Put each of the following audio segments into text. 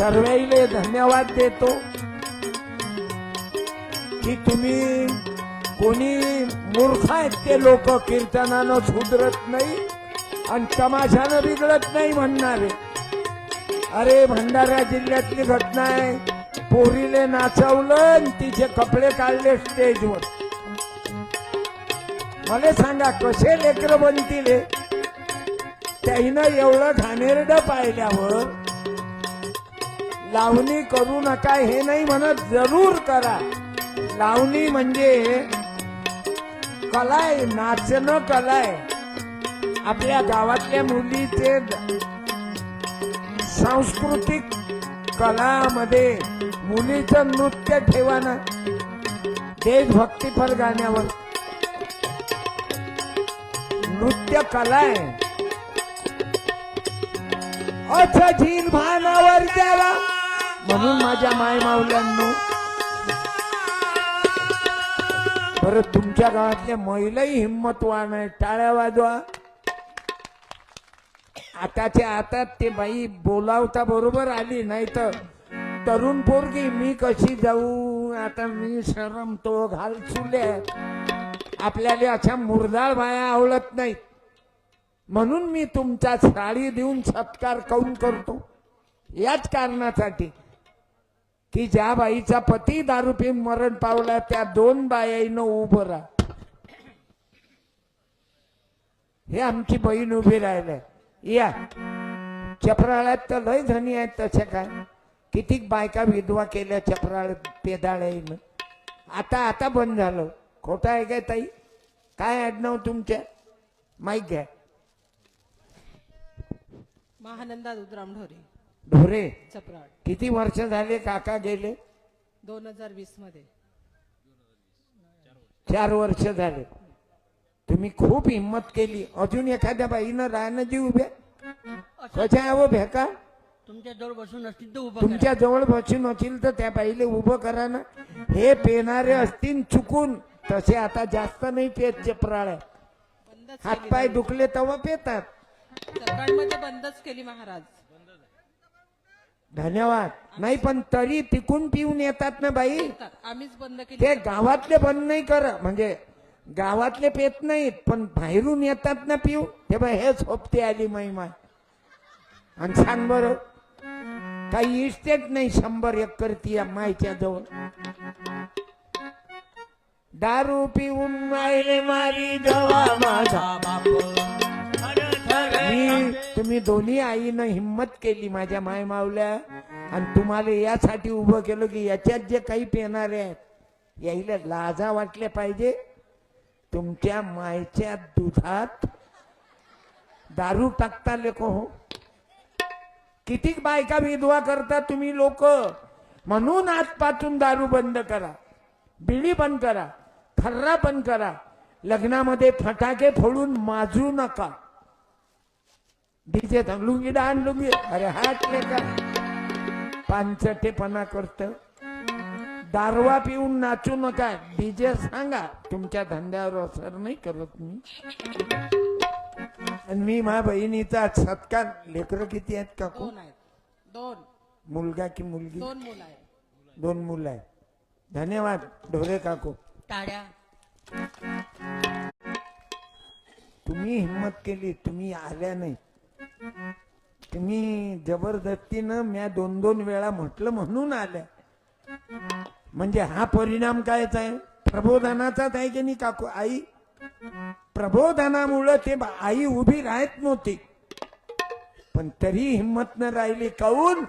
सर्वाईले धन्यवाद देतो की तुम्ही कोणी मूर्ख आहेत ते लोक कीर्तनानं सुधरत नाही आणि तमाशानं बिघडत नाही म्हणणारे. अरे भंडारा जिल्ह्यातली घटना आहे. पोरीले नाचवलं आणि तिचे कपडे काढले स्टेजवर. मला सांगा कसे लेकर बनतील त्याईनं एवढं घाणेरडं पाहिल्यावर लावणी करू नका हे नाही म्हणत जरूर करा. लावणी म्हणजे कला आहे नाचणं कला आहे आपल्या गावातल्या मुलीचे सांस्कृतिक कलामध्ये मुलीचं नृत्य ठेवा ना. देशभक्तीपर गाण्यावर. नृत्य कला आहे अच्छा झील भानावर त्याला म्हणून माझ्या माय मावल्यांनो बरं तुमच्या गावातल्या महिलाही हिंमतवान आहे टाळ्या वाजवा. आताच्या आता ते बाई बोलावता बरोबर आली नाही तर तरुण पोरगी मी कशी जाऊ? आता मी शरमतो घाल चुले. आपल्याला अशा मुरदाळ बाया आवडत नाहीत. म्हणून मी तुमचा साडी देऊन सत्कार काऊन करतो? याच कारणासाठी की ज्या बाईचा पती दारू पिऊन मरण पावला त्या दोन बायाईनं उभं राहा. हे आमची बहीण उभी राहिल्या या. चपराळ्यात तर लय धनी आहेत तशा काय? कितीक बायका विधवा केल्या चपराळ पेदाळ्याईनं. आता आता बंद झालं. खोटं आहे काय ताई? काय आडनाव तुमच्या? माहीत घ्या. महानंदा दुधराम ढोरे. ढोरे. चपराळ. किती वर्ष झाले काका गेले? दोन हजार वीसमध्ये. चार वर्ष झाले. तुम्ही खूप हिंमत केली. अजून एखाद्या बाईनं राहणं जी उभ्या कशा आहे भेका तुमच्या जवळ बसून असतील तर उभं तुमच्या जवळ बसून असेल तर त्या बाईले उभं करा ना. हे पेणारे असतील चुकून. तसे आता जास्त नाही पेत चपराळ्या बंदच हातपाय दुखले तेव्हा पेतात. बंदच केली महाराज. धन्यवाद. नाही पण तरी तिकून पिऊन येतात ना बाई. आम्हीच बंद केली. ते गावातले बंद नाही कर म्हणजे गावातले पेत नाहीत पण बाहेरून येतात ना पिऊ. हे बाय हेच होपते आली महिमा आणि सांग बर काही इस्टेट नाही शंभर एकर ती या मायच्या जवळ. दारू पिऊन मायले मारी जवा माझा. बाप. मी तुम्ही दोन्ही आईनं हिंमत केली माझ्या माय मावल्या आणि तुम्हाला यासाठी उभं केलं की याच्यात जे काही पेणारे आहेत याईला लाजा वाटल्या पाहिजे. तुमच्या मायच्या दुधात दारू टाकता लेको हो. किती बायका विधवा करता तुम्ही लोक. म्हणून आजपासून दारू बंद करा. बिडी बंद करा. खर्रा बंद करा. लग्नामध्ये फटाके फोडून माजू नका. DJ lungi dance lungi. अरे हात का? पानचटेपणा करत. दारवा पिऊन नाचू नका. डीजे सांगा. तुमच्या धंद्यावर असर नाही करत मी. आणि मी माझ्या बहिणीचा सत्कार. लेकरं किती आहेत काकू? दोन आहेत. दोन. मुलगा की मुलगी? दोन मुलं आहेत. दोन मुलं आहेत. धन्यवाद. ढोरे काकू. टाळ्या तुम्ही हिंमत केली. तुम्ही आल्या नाही. तुम्ही जबरदस्तीनं म्या दोन दोन वेळा म्हटलं म्हणून आल्या. म्हणजे हा परिणाम कायच आहे? प्रबोधनाचाच आहे की नाही काकू आई? प्रबोधनामुळं ते आई उभी राहत नव्हती. पण तरी हिंमत न राहिली काऊन?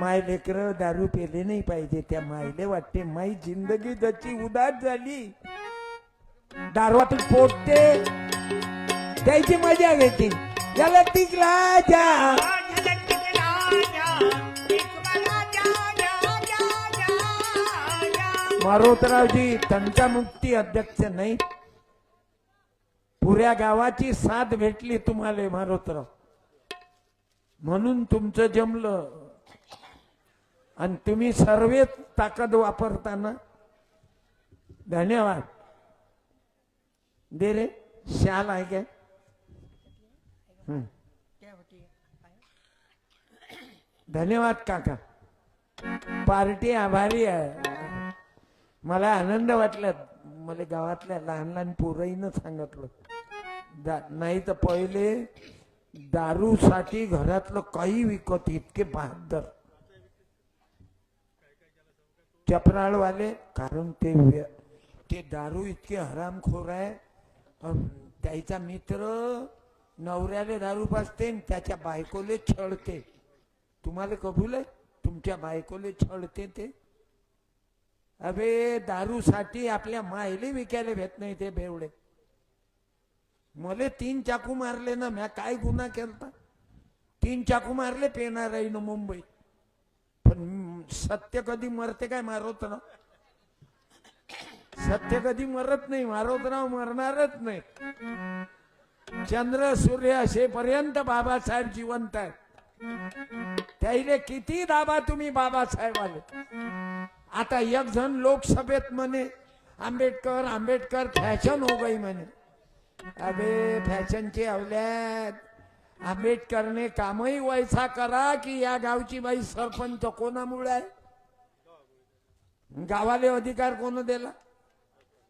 माय लेकर दारू पेले नाही पाहिजे. त्या मायले वाटते माई जिंदगी जशी उदास झाली दारवातून पोटते. त्याची मजा घेते. याला टिकला जा मारोतरावजी मुक्ती अध्यक्ष नाही. पुऱ्या गावाची साथ भेटली तुम्हाला मारोतराव. म्हणून तुमचं जमलं. आणि तुम्ही सर्व ताकद वापरताना. धन्यवाद. दे रे शाल आहे काय? धन्यवाद काका. पार्टी आभारी आहे. मला आनंद वाटला. मला गावातल्या लहान लहान पोरईनं सांगितलं. नाही तर पहिले दारूसाठी घरातलं काही विकत इतके बहादर. चपराळवाले कारण ते व्य- ते दारू इतके हरामखोर आहे. त्याचा मित्र नवऱ्याले दारू पाजते त्याच्या बायकोले छळते. तुम्हाला कबूल आहे? तुमच्या बायकोले छळते ते? अबे दारूसाठी आपल्या मायले विकायला भेट नाही ते बेवडे. मले तीन चाकू मारले ना म्या काय गुन्हा केलता? तीन चाकू मारले पेणार आहे ना मुंबई. पण सत्य कधी मरते काय मारवत ना सत्य कधी मरत नाही मारवत राव मरणारच नाही. चंद्र सूर्य असेपर्यंत बाबासाहेब जिवंत आहेत. त्याईले किती दाबा तुम्ही बाबासाहेब आले आता एक जण लोकसभेत म्हणे आंबेडकर आंबेडकर फॅशन हो गई म्हणे. अबे फॅशनची अवल्यात. आंबेडकरने कामही वैसा करा की या गावची बाई सरपंच कोणामुळे आहे? गावाले अधिकार कोण दिला?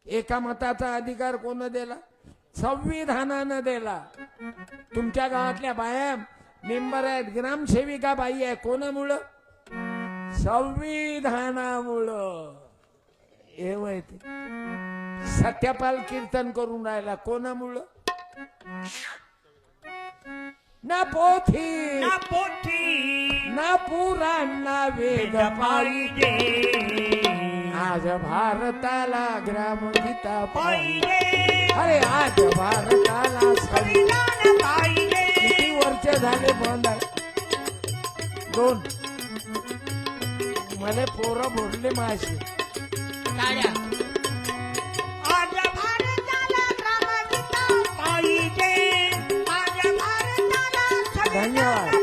एका मताचा अधिकार कोण दिला? संविधानानं दिला. तुमच्या गावातल्या बाया मेंबर आहेत ग्रामसेविका बाई आहे. कोणामुळं? संविधानामुळं. हे माहिती सत्यपाल कीर्तन करून राहिला. कोणामुळं? ना पोथी. ना पोथी. ना पुराण ना वेद पाहिजे आज भारताला ग्रामगीता पाहिजे अरे आज भारताला संविधान पाहिजे किती वर्ष झाले बंद दोन. मला पोरं भरले माशी टाळ्या आज भारताला ग्रामगीता पाहिजे. आज भारताला धन्यवाद.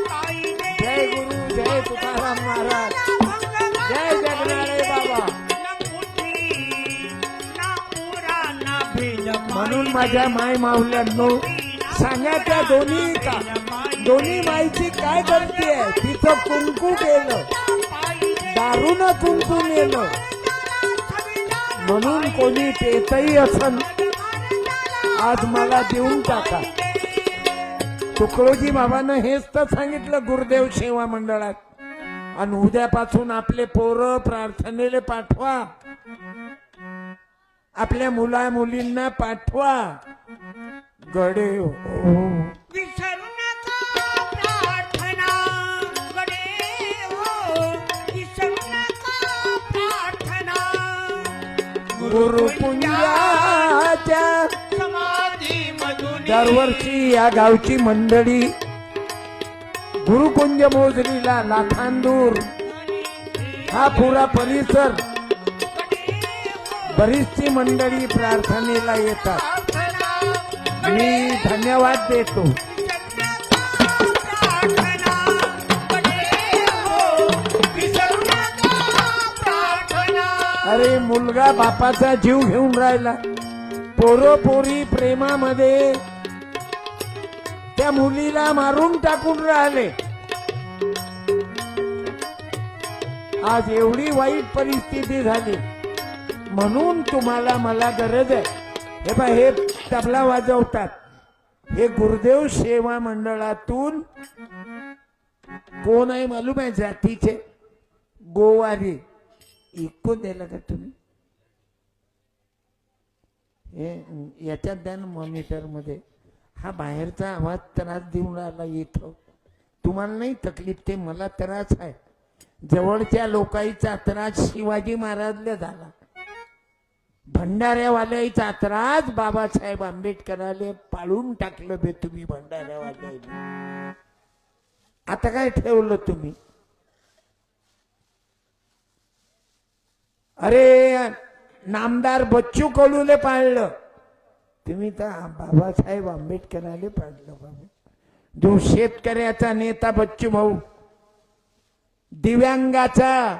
माझ्या माय मावल्यांनो सांगा त्या दोन्ही का? दोन्ही माईची काय करते तिचं कुंकू केलं. दारून कुंकू नेलं. म्हणून कोणी पेतही असन आज मला देऊन टाका. तुकडोजी बाबानं हेच तर सांगितलं गुरुदेव सेवा मंडळात. आणि उद्यापासून आपले पोरं प्रार्थनेले पाठवा. आपल्या मुला मुलींना पाठवा. गडे हो. विसरू नका प्रार्थना. गडे हो. विसरू नका प्रार्थना. गुरुपुंजाच्या समाधी मधून दरवर्षी या गावची मंडळी गुरुकुंज मोजरीला लाखांदूर हा पुरा परिसर बरीचशी मंडळी प्रार्थनेला येतात. मी धन्यवाद देतो. अरे मुलगा बापाचा जीव घेऊन राहिला. पोरोपोरी प्रेमामध्ये त्या मुलीला मारून टाकून राहिले. आज एवढी वाईट परिस्थिती झाली. म्हणून तुम्हाला मला गरज आहे. हे पा हे तबला वाजवतात. हे गुरुदेव सेवा मंडळातून कोण आहे मालूम आहे जातीचे? गोवारी. इको दिलं का तुम्ही? हे याच्यात द्या ना मॉनिटरमध्ये. हा बाहेरचा आवाज त्रास देऊन राहिला इथं. तुम्हाला नाही तकलीफ ते मला त्रास आहे. जवळच्या लोकांचा त्रास शिवाजी महाराजला झाला. भंडाऱ्यावाल्याचा त्रास बाबासाहेब आंबेडकराले पाळून टाकलं बे तुम्ही भंडाऱ्यावाल्याला आता काय ठेवलं तुम्ही? अरे नामदार बच्चू कडूले पाळलं. तुम्ही तर बाबासाहेब आंबेडकराले पाडलं बाबा. जो शेतकऱ्याचा नेता बच्चू भाऊ दिव्यांगाचा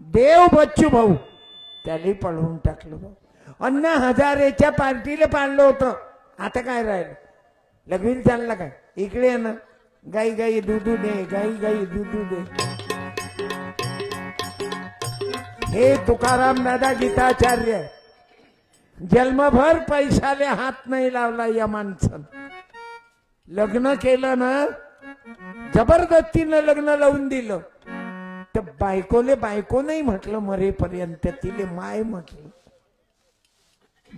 देव बच्चू भाऊ. त्याने पळवून टाकलं भाऊ अण्णा हजारेच्या पार्टीला पाडलं होतं. आता काय राहिलं? लग्न चालला काय? इकडे ना. गाई गाई दुधू दे गाई गाई दुधू दे. हे तुकाराम दादा गीताचार्य जन्मभर पैशाले हात नाही लावला या माणसानं. लग्न केलं ना जबरदस्तीनं लग्न लावून दिलं. तर बायकोले बायको नाही म्हटलं मरेपर्यंत तिले माय म्हटलं.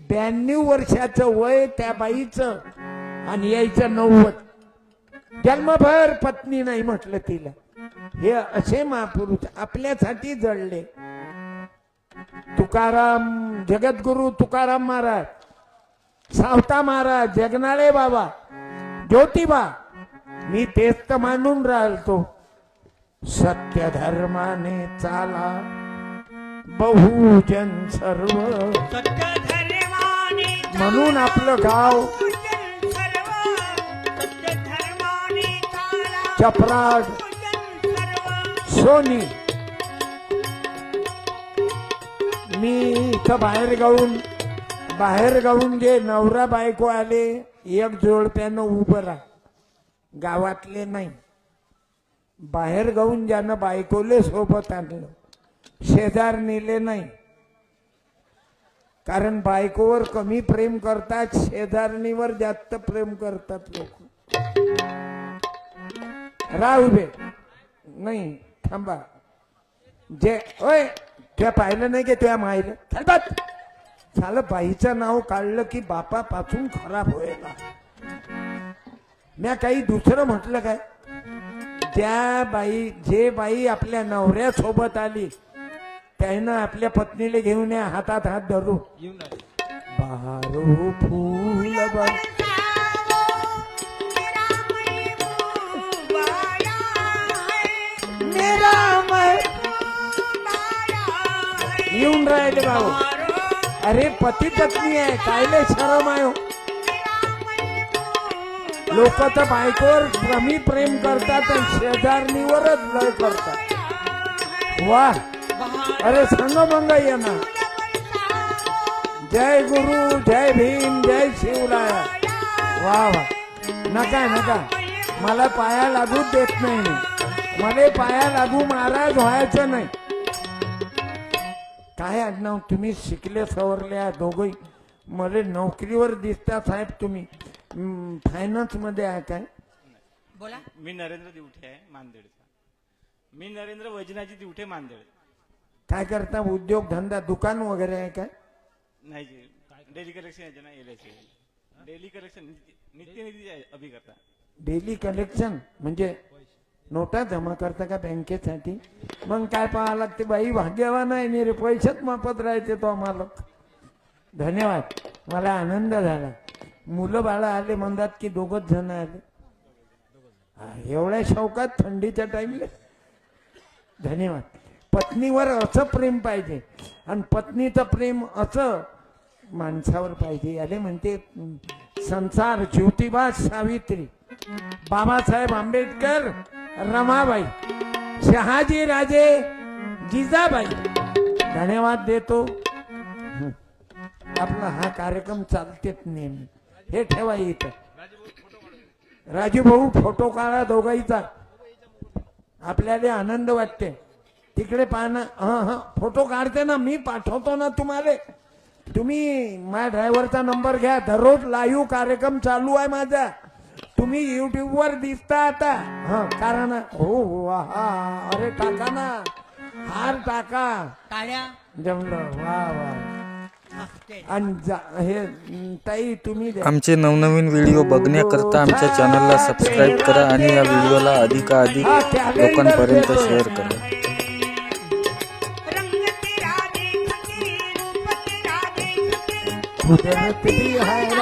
ब्याण्णव वर्षाचं वय त्या बाईचं आणि यायचं नव्वद. जन्मभर पत्नी नाही म्हटलं तिला. हे असे महापुरुष आपल्यासाठी जळले तुकाराम जगद्गुरु तुकाराम महाराज सावता महाराज जगनाळे बाबा ज्योतिबा मी तेच तर मानून राहतो. सत्य धर्माने चाला बहुजन सर्व. म्हणून आपलं गाव चपराड सोनी. मी इथं बाहेर गाऊन बाहेर गाऊन जे नवरा बायको आले एक जोडप्यानं उभं राहा. गावातले नाही. बाहेर गाऊन ज्यानं बायकोले सोबत आणलं शेजार नेले नाही. कारण बायकोवर कमी प्रेम करतात शेजारणीवर जास्त प्रेम करतात लोक. राहू उभे नाही थांबा. जे ओय तुला पाहिलं नाही की त्या माहिलं चलबात झालं बाईचं नाव काढलं की बापापासून खराब व्हायला म्या काही दुसरं म्हटलं काय? त्या बाई जे बाई आपल्या नवऱ्यासोबत आली त्यानं आपल्या पत्नीला घेऊन या हातात हात धरू. बारो फुल येऊन राहिले भाऊ अरे पती पत्नी आहे कायले शरम आहे हो? लोक तर बायकोवर कमी प्रेम करतात आणि शेजारणीवरच लय करतात. वा. अरे सांग मंग ये ना जय गुरु जय भीम जय शिवराय. वा वा. नका नका. मला पाया लागूच देत नाही. मला पाया लागू महाराज व्हायचं नाही. काय आडनाव? तुम्ही शिकले सवरल्या दोघही. मला नोकरीवर दिसता साहेब तुम्ही. फायनान्समध्ये आहे काय? बोला. मी नरेंद्र दिवठे आहे मानदेडचा. मी नरेंद्र वैजनाजी दिवठे मानदेड. काय करता? उद्योग धंदा दुकान वगैरे आहे काय? नाही जी. डेली कलेक्शन योजना एल डेली कलेक्शन नित्य निधी आहे, अभि करता डेली कलेक्शन म्हणजे नोटा जमा करता का बँकेसाठी? मग काय पाहा लागते बाई? भाग्यवान आहे नाही रे पैसेच मापत राहते तो आम्हाला धन्यवाद. मला आनंद झाला. मुलं बाळा आले म्हणतात की दोघच जण आले. हा, एवढ्या शौकात थंडीच्या टाइमला धन्यवाद. पत्नीवर असं प्रेम पाहिजे आणि पत्नीचं प्रेम असं माणसावर पाहिजे. याले म्हणते संसार ज्योतिबा सावित्री. बाबासाहेब आंबेडकर रमाबाई. शहाजी राजे जिजाबाई. धन्यवाद देतो. आपला हा कार्यक्रम चालतेच नेहमी. हे ठेवा इथं. राजू भाऊ फोटो काढा दोघाईचा. आपल्याला आनंद वाटते. तिकडे पाहणं हा हा फोटो काढते ना मी पाठवतो ना तुम्हाला. तुम्ही माझ्या ड्रायव्हरचा नंबर घ्या. दररोज लाईव्ह कार्यक्रम चालू आहे माझा. तुम्ही युट्यूब वर दिसता आता. हा कारण हो हो हा अरे टाका ना. हार टाका. टाळ्या. जमलं. वा वा. आणि जा- हे अं, ताई तुम्ही द्या. आमचे नवनवीन व्हिडिओ बघण्याकरता आमच्या चॅनलला सबस्क्राईब करा आणि या व्हिडिओला अधिकाधिक लोकांपर्यंत शेअर करा. रंग